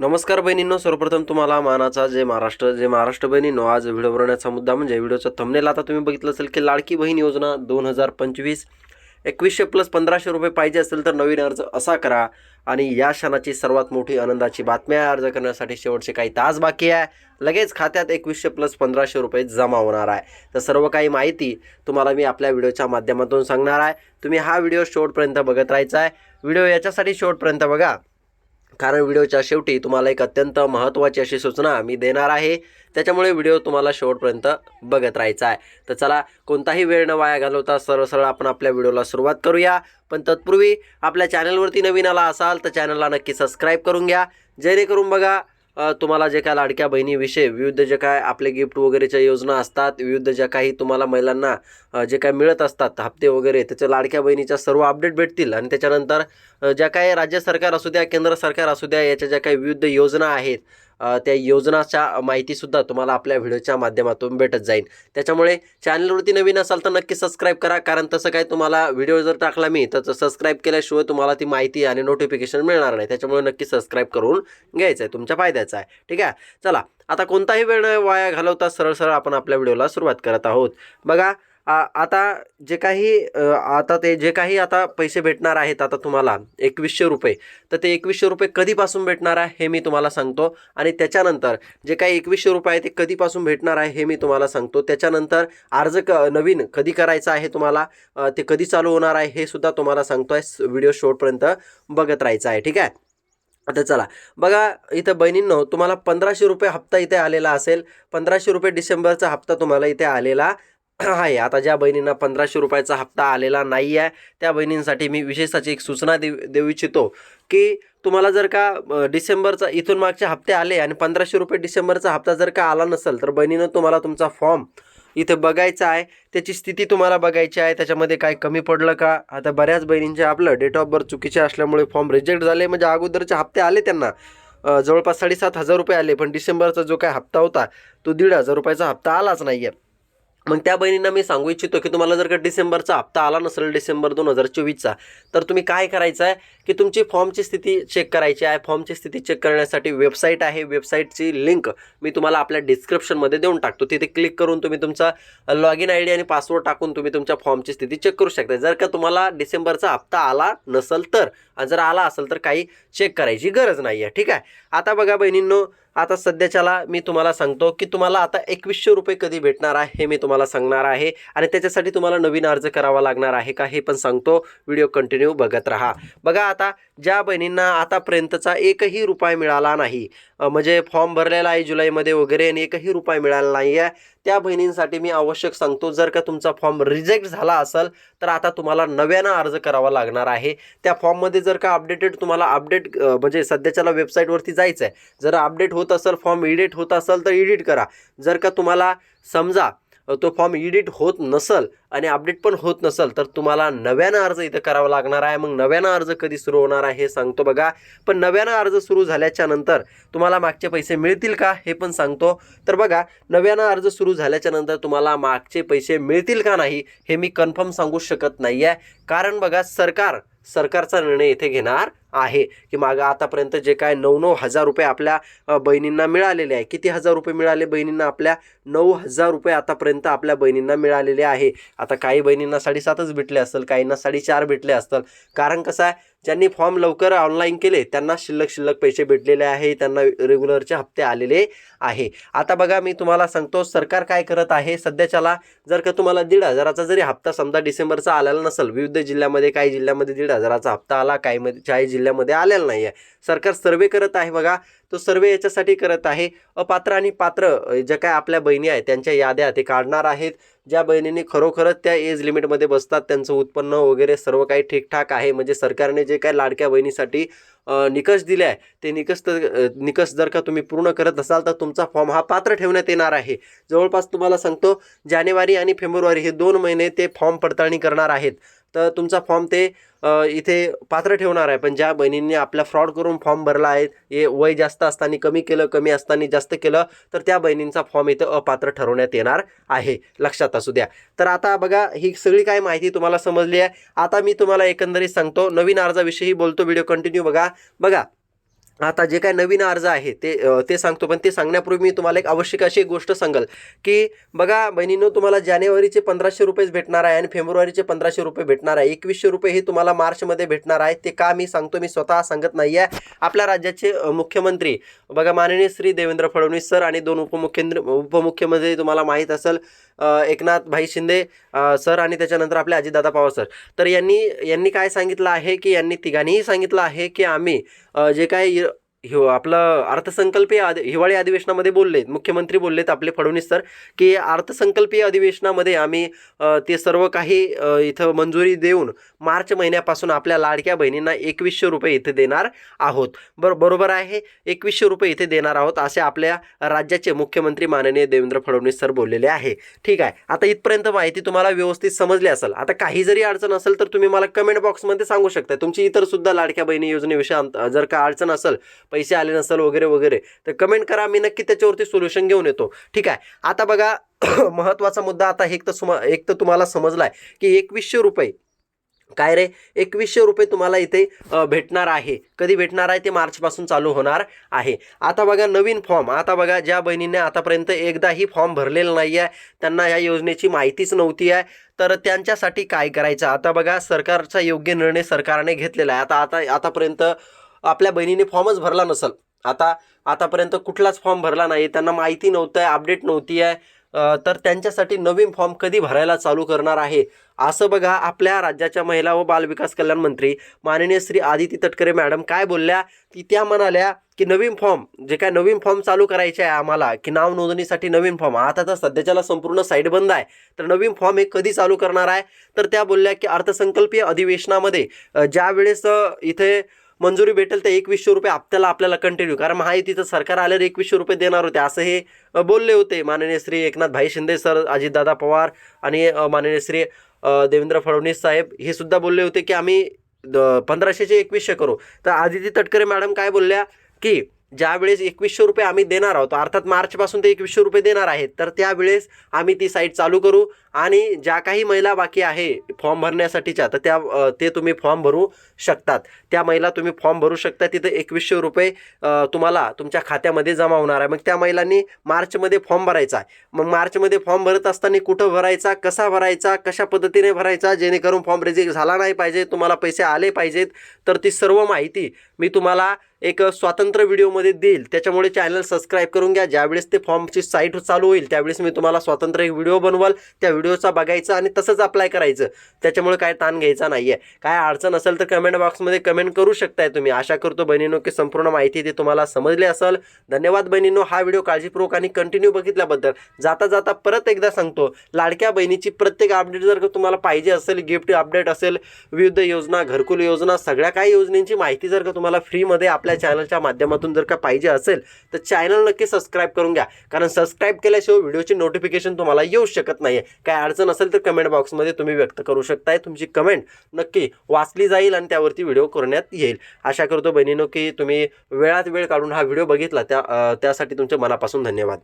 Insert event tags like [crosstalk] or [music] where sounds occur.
नमस्कार बहिणींनो सर्वप्रथम तुम्हाला मानाचा जे महाराष्ट्र. जे महाराष्ट्र बहिणींनो आज व्हिडिओ बनवण्याचा मुद्दा म्हणजे व्हिडिओचा थंबनेल आता तुम्ही बघितलं असेल की लाडकी बहीण योजना दोन हजार पंचवीस एकवीसशे प्लस पंधराशे रुपये पाहिजे असेल तर नवीन अर्ज असा करा. आणि या क्षणाची सर्वात मोठी आनंदाची बातमी आहे. अर्ज करण्यासाठी शेवटचे काही तास बाकी आहे. लगेच खात्यात एकवीसशे प्लस पंधराशे रुपये जमा होणार आहे. तर सर्व काही माहिती तुम्हाला मी आपल्या व्हिडिओच्या माध्यमातून सांगणार आहे. तुम्ही हा व्हिडिओ शेवटपर्यंत बघत राहायचा आहे. व्हिडिओ याच्यासाठी शेवटपर्यंत बघा. कारण व्हिडिओच्या शेवटी तुम्हाला एक अत्यंत महत्त्वाची अशी सूचना मी देणार आहे. त्याच्यामुळे व्हिडिओ तुम्हाला शेवटपर्यंत बघत राहायचा आहे. तर चला कोणताही वेळ न वाया घालवता सरळ सरळ आपण आपल्या व्हिडिओला सुरुवात करूया. पण तत्पूर्वी आपल्या चॅनलवरती नवीन आला असाल तर चॅनलला नक्की सबस्क्राईब करून घ्या. जेणेकरून बघा तुम्हाला जे काय लाडक्या बहिणीविषयी विविध जे काय आपले गिफ्ट वगैरेच्या योजना असतात विविध ज्या काही तुम्हाला महिलांना जे काय मिळत असतात हप्ते वगैरे त्याच्या लाडक्या बहिणीच्या सर्व अपडेट भेटतील. आणि त्याच्यानंतर ज्या काही राज्य सरकार असू द्या केंद्र सरकार असू द्या याच्या ज्या काही विविध योजना आहेत त्या योजनाच्या माहितीसुद्धा तुम्हाला आपल्या व्हिडिओच्या माध्यमातून भेटत जाईल. त्याच्यामुळे चॅनलवरती नवीन असाल तर नक्की सबस्क्राईब करा कारण तसं काय तुम्हाला व्हिडिओ जर टाकला मी तर सबस्क्राईब केल्याशिवाय तुम्हाला ती माहिती आणि नोटिफिकेशन मिळणार नाही. त्याच्यामुळे नक्की सबस्क्राईब करून घ्यायचं आहे तुमच्या फायद्याचं आहे. ठीक आहे? चला आता कोणताही वेळ न वाया घालवता सरळ सरळ आपण आपल्या व्हिडिओला सुरुवात करत आहोत. बघा आ- आता जे काही आता ते जे काही आता पैसे भेटणार आहेत आता तुम्हाला एकवीसशे रुपये तर ते एकवीसशे रुपये कधीपासून भेटणार आहे हे मी तुम्हाला सांगतो. आणि त्याच्यानंतर जे काही एकवीसशे रुपये आहे ते कधीपासून भेटणार आहे हे मी तुम्हाला सांगतो. त्याच्यानंतर अर्ज क नवीन कधी करायचा आहे तुम्हाला ते कधी चालू होणार आहे हे सुद्धा तुम्हाला सांगतो आहे व्हिडिओ शेवटपर्यंत बघत राहायचं आहे ठीक आहे? आता चला बघा इथं बहिणींनो तुम्हाला पंधराशे रुपये हप्ता इथे आलेला असेल. पंधराशे रुपये डिसेंबरचा हप्ता तुम्हाला इथे आलेला. आहे. आता ज्या बहिणींना पंधराशे रुपयाचा हप्ता आलेला नाही आहे त्या बहिणींसाठी मी विशेषाची एक सूचना देऊ देऊ इच्छितो की तुम्हाला जर का डिसेंबरचा इथून मागचे हप्ते आले आणि पंधराशे रुपये डिसेंबरचा हप्ता जर का आला नसेल तर बहिणीनं तुम्हाला तुमचा फॉर्म इथे बघायचा आहे. त्याची स्थिती तुम्हाला बघायची आहे. त्याच्यामध्ये काय कमी पडलं का? आता बऱ्याच बहिणींचे आपलं डेट ऑफ बर्थ चुकीचे असल्यामुळे फॉर्म रिजेक्ट झाले. म्हणजे अगोदरचे हप्ते आले त्यांना. जवळपास साडेसात हजार रुपये आले पण डिसेंबरचा जो काय हप्ता होता तो दीड हजार रुपयाचा हप्ता आलाच नाही आहे मग त्या बहिणींना मी सांगू इच्छितो की तुम्हाला जर का डिसेंबरचा हप्ता आला नसेल डिसेंबर दोन हजार चोवीसचा तर तुम्ही काय करायचं आहे की तुमची फॉर्मची स्थिती चेक करायची आहे. फॉर्मची स्थिती चेक करण्यासाठी वेबसाईट आहे. वेबसाईटची लिंक मी तुम्हाला आपल्या डिस्क्रिप्शनमध्ये देऊन टाकतो. तिथे क्लिक करून तुम्ही तुमचा लॉग इन आय डी आणि पासवर्ड टाकून तुम्ही तुमच्या फॉर्मची स्थिती चेक करू शकता. जर का तुम्हाला डिसेंबरचा हप्ता आला नसेल तर जर आला असेल तर काही चेक करायची गरज नाही आहे ठीक आहे? आता बघा बहिणींनो आता सध्याच्याला मी तुम्हाला सांगतो की तुम्हाला आता एकवीसशे रुपये कधी भेटणार आहे हे मी तुम्हाला सांगणार आहे. आणि त्याच्यासाठी तुम्हाला नवीन अर्ज करावा लागणार आहे का हे पण सांगतो. व्हिडिओ कंटिन्यू बघत राहा. बघा आता आता ज्या बहिणींना आतापर्यंतचा एकही रुपये मिळाला नाही. म्हणजे फॉर्म भरलेला आहे जुलैमध्ये वगैरे आणि एकही रुपये मिळाला नाही आहे. त्या बहिणींसाठी मी आवश्यक सांगतो जर का तुमचा फॉर्म रिजेक्ट झाला असेल तर आता तुम्हाला नव्यानं अर्ज करावा लागणार आहे. त्या फॉर्ममध्ये जर का अपडेटेड तुम्हाला अपडेट म्हणजे सध्याच्याला वेबसाईटवरती जायचं आहे जर अपडेट होत असेल फॉर्म एडिट होत असेल तर एडिट करा. जर का तुम्हाला समजा तो फॉर्म एडिट होत नसल आणि अपडेट पण होत नसल तर तुम्हाला नव्यानं अर्ज इथं करावा लागणार आहे. मग नव्यानं अर्ज कधी सुरू होणार आहे हे सांगतो बघा. पण नव्यानं अर्ज सुरू झाल्याच्यानंतर तुम्हाला मागचे पैसे मिळतील का हे पण सांगतो. तर बघा नव्यानं अर्ज सुरू झाल्याच्यानंतर तुम्हाला मागचे पैसे मिळतील का नाही हे मी कन्फर्म सांगू शकत नाही आहे कारण बघा सरकार सरकारचा निर्णय इथे घेणार आहे. की मागं आतापर्यंत जे काय नऊ नऊ हजार रुपये आपल्या बहिणींना मिळालेले आहे. किती हजार रुपये मिळाले बहिणींना? आपल्या नऊ हजार रुपये आतापर्यंत आपल्या बहिणींना मिळालेले आहे. आता काही बहिणींना साडेसातच भेटले असतील काहींना साडेचार भेटले असतील. कारण कसं आहे? ज्यांनी फॉर्म लवकर ऑनलाईन केले त्यांना शिल्लक शिल्लक पैसे भेटलेले आहे त्यांना रेग्युलरचे हप्ते आलेले आहे. आता बघा मी तुम्हाला सांगतो सरकार काय करत आहे? सध्याच्याला जर का तुम्हाला दीड हजाराचा जरी हप्ता समजा डिसेंबरचा आलेला नसेल विविध जिल्ह्यामध्ये काही जिल्ह्यामध्ये दीड हजाराचा हप्ता आला काही मध्ये काही जिल्ह्यामध्ये आलेला नाही आहे सरकार सर्वे करत आहे बघा तो सर्वे याच्यासाठी करत आहे. अपात्र आणि पात्र ज्या काय आपल्या बहिणी आहेत त्यांच्या याद्या ते काढणार आहेत. ज्या बहिणींनी खरोखरच त्या एज लिमिटमध्ये बसतात त्यांचं उत्पन्न वगैरे सर्व काही ठीकठाक आहे. म्हणजे सरकारने जे काही लाडक्या बहिणीसाठी निकष दिले आहे ते निकष तर निकष जर का तुम्ही पूर्ण करत असाल तर तुमचा फॉर्म हा पात्र ठेवण्यात येणार आहे. जवळपास तुम्हाला सांगतो जानेवारी आणि फेब्रुवारी हे दोन महिने ते फॉर्म पडताळणी करणार आहेत. तर तुमचा फॉर्म ते इथे पात्र ठेवणार आहे. पण ज्या बहिणींनी आपला फ्रॉड करून फॉर्म भरला आहे हे वय जास्त असताना कमी केलं कमी असताना जास्त केलं तर त्या बहिणींचा फॉर्म इथं अपात्र ठरवण्यात येणार आहे. लक्षात असू द्या. तर आता बघा ही सगळी काय माहिती तुम्हाला समजली आहे. आता मी तुम्हाला एकंदरीत सांगतो. नवीन अर्जाविषयी बोलतो. व्हिडिओ कंटिन्यू बघा. बघा आता जे काय नवीन अर्ज आहे ते ते सांगतो. पण ते सांगण्यापूर्वी मी तुम्हाला एक आवश्यक अशी एक गोष्ट सांगेल की बघा बहिणीनं तुम्हाला जानेवारीचे पंधराशे रुपयेच भेटणार आहे आणि फेब्रुवारीचे पंधराशे रुपये भेटणार आहे. एकवीसशे रुपये हे तुम्हाला मार्चमध्ये भेटणार आहे. ते का मी सांगतो मी स्वतः सांगत नाही आहे. आपल्या राज्याचे मुख्यमंत्री बघा माननीय श्री देवेंद्र फडणवीस सर आणि दोन उपमुख्यमंत्री उपमुख्यमंत्री तुम्हाला माहीत असेल एकनाथ भाई शिंदे सर आणि त्याच्यानंतर आपले अजितदादा पवार सर. तर यांनी यांनी काय सांगितलं आहे की यांनी तिघांनीही सांगितलं आहे की आम्ही जे काय हिव हो, आपलं अर्थसंकल्पीय आदि हिवाळी अधिवेशनामध्ये बोललेत मुख्यमंत्री बोललेत आपले फडणवीस सर की अर्थसंकल्पीय अधिवेशनामध्ये आम्ही ते सर्व काही इथं मंजुरी देऊन मार्च महिन्यापासून आपल्या लाडक्या बहिणींना एकवीसशे रुपये इथे देणार आहोत. बर बरोबर आहे एकवीसशे रुपये इथे देणार आहोत असे आपल्या राज्याचे मुख्यमंत्री माननीय देवेंद्र फडणवीस सर बोललेले आहे. ठीक आहे आता इथपर्यंत माहिती तुम्हाला व्यवस्थित समजली असेल. आता काही जरी अडचण असेल तर तुम्ही मला कमेंट बॉक्समध्ये सांगू शकता तुमची इतर सुद्धा लाडक्या बहिणी योजनेविषयी जर का अडचण असेल पैसे आले नसेल वगैरे वगैरे तर कमेंट करा. मी नक्की त्याच्यावरती सोल्युशन घेऊन येतो. ठीक आहे? आता बघा [clears throat] महत्त्वाचा मुद्दा आता एक तर सुमा एक तर तुम्हाला समजलाय की एकवीसशे रुपये. काय रे? एकवीसशे रुपये तुम्हाला इथे भेटणार आहे. कधी भेटणार आहे? ते मार्चपासून चालू होणार आहे. आता बघा नवीन फॉर्म आता बघा ज्या बहिणीने आतापर्यंत एकदाही फॉर्म भरलेला नाही आहे त्यांना या योजनेची माहितीच नव्हती आहे. तर त्यांच्यासाठी काय करायचं? आता बघा सरकारचा योग्य निर्णय सरकारने घेतलेला आहे. आता आता आतापर्यंत आपल्या बहिणीने फॉर्मच भरला नसेल. आता आतापर्यंत कुठलाच फॉर्म भरला नाही त्यांना माहिती नव्हतं आहे अपडेट नव्हती आहे. तर त्यांच्यासाठी नवीन फॉर्म कधी भरायला चालू करणार आहे? असं बघा आपल्या राज्याच्या महिला व बालविकास कल्याण मंत्री माननीय श्री आदिती तटकरे मॅडम काय बोलल्या? की त्या म्हणाल्या की नवीन फॉर्म जे काय नवीन फॉर्म चालू करायचे आहे आम्हाला की नाव नोंदणीसाठी नवीन फॉर्म आता तर सध्याच्याला संपूर्ण साईट बंद आहे. तर नवीन फॉर्म हे कधी चालू करणार आहे? तर त्या बोलल्या की अर्थसंकल्पीय अधिवेशनामध्ये ज्यावेळेस इथे मंजुरी भेटेल ते एकवीसशे रुपये आपल्याला आपल्याला कंटिन्यू कारण महायुतीचं सरकार आल्यावर एकवीसशे रुपये देणार होते. असं हे बोलले होते. माननीय श्री एकनाथ भाई शिंदे सर अजितदादा पवार आणि माननीय श्री देवेंद्र फडणवीस साहेब हे सुद्धा बोलले होते की आम्ही द- पंधराशेचे एकवीसशे करू. तर आदिती तटकरे मॅडम काय बोलल्या की ज्या वेळेस एकवीसशे रुपये आम्ही देणार आहोत अर्थात मार्चपासून ते एकवीसशे रुपये देणार आहेत तर त्यावेळेस आम्ही ती साईट चालू करू आणि ज्या काही महिला बाकी आहे फॉर्म भरण्यासाठीच्या तर त्या ते तुम्ही फॉर्म भरू शकतात. त्या महिला तुम्ही फॉर्म भरू शकता तिथे एकवीसशे रुपये तुम्हाला तुमच्या खात्यामध्ये जमा होणार आहे. मग त्या महिलांनी मार्चमध्ये फॉर्म भरायचा आहे. मग मार्चमध्ये फॉर्म भरत असताना कुठं भरायचा कसा भरायचा कशा पद्धतीने भरायचा जेणेकरून फॉर्म रिजेक्ट झाला नाही पाहिजे तुम्हाला पैसे आले पाहिजेत तर ती सर्व माहिती मी तुम्हाला एक स्वातंत्र्य व्हिडिओमध्ये देईल. त्याच्यामुळे चॅनल सबस्क्राईब करून घ्या. ज्यावेळेस ते फॉर्मची साईट चालू होईल त्यावेळेस मी तुम्हाला स्वतंत्र एक व्हिडिओ बनवाल. त्या व्हिडिओचा बघायचा आणि तसंच अप्लाय करायचं. त्याच्यामुळे काय ताण घ्यायचा नाही आहे काय अडचण असेल तर कमेंट बॉक्समध्ये कमेंट करू शकताय तुम्ही. आशा करतो बहिणीनो की संपूर्ण माहिती ती तुम्हाला समजली असेल. धन्यवाद बहिणीनो. हा व्हिडिओ काळजीपूर्वक आणि कंटिन्यू बघितल्याबद्दल. जाता जाता परत एकदा सांगतो लाडक्या बहिणीची प्रत्येक अपडेट जर का तुम्हाला पाहिजे असेल गिफ्ट अपडेट असेल विविध योजना घरकुल योजना सगळ्या काही योजनेची माहिती जर का तुम्हाला फ्रीमध्ये आपल्या चॅनलच्या माध्यमातून जर का पाहिजे असेल तर चॅनल नक्की सबस्क्राईब करून घ्या. कारण सबस्क्राईब केल्याशिवाय व्हिडिओची नोटिफिकेशन तुम्हाला येऊ शकत नाही आहे काय अडचण असेल तर कमेंट बॉक्समध्ये तुम्ही व्यक्त करू शकताय. तुमची कमेंट नक्की वाचली जाईल आणि त्यावरती व्हिडिओ करण्यात येईल. आशा करतो बहिणीनो की तुम्ही वेळात वेळ काढून हा व्हिडिओ बघितला. त्या त्यासाठी तुमचे मनापासून धन्यवाद.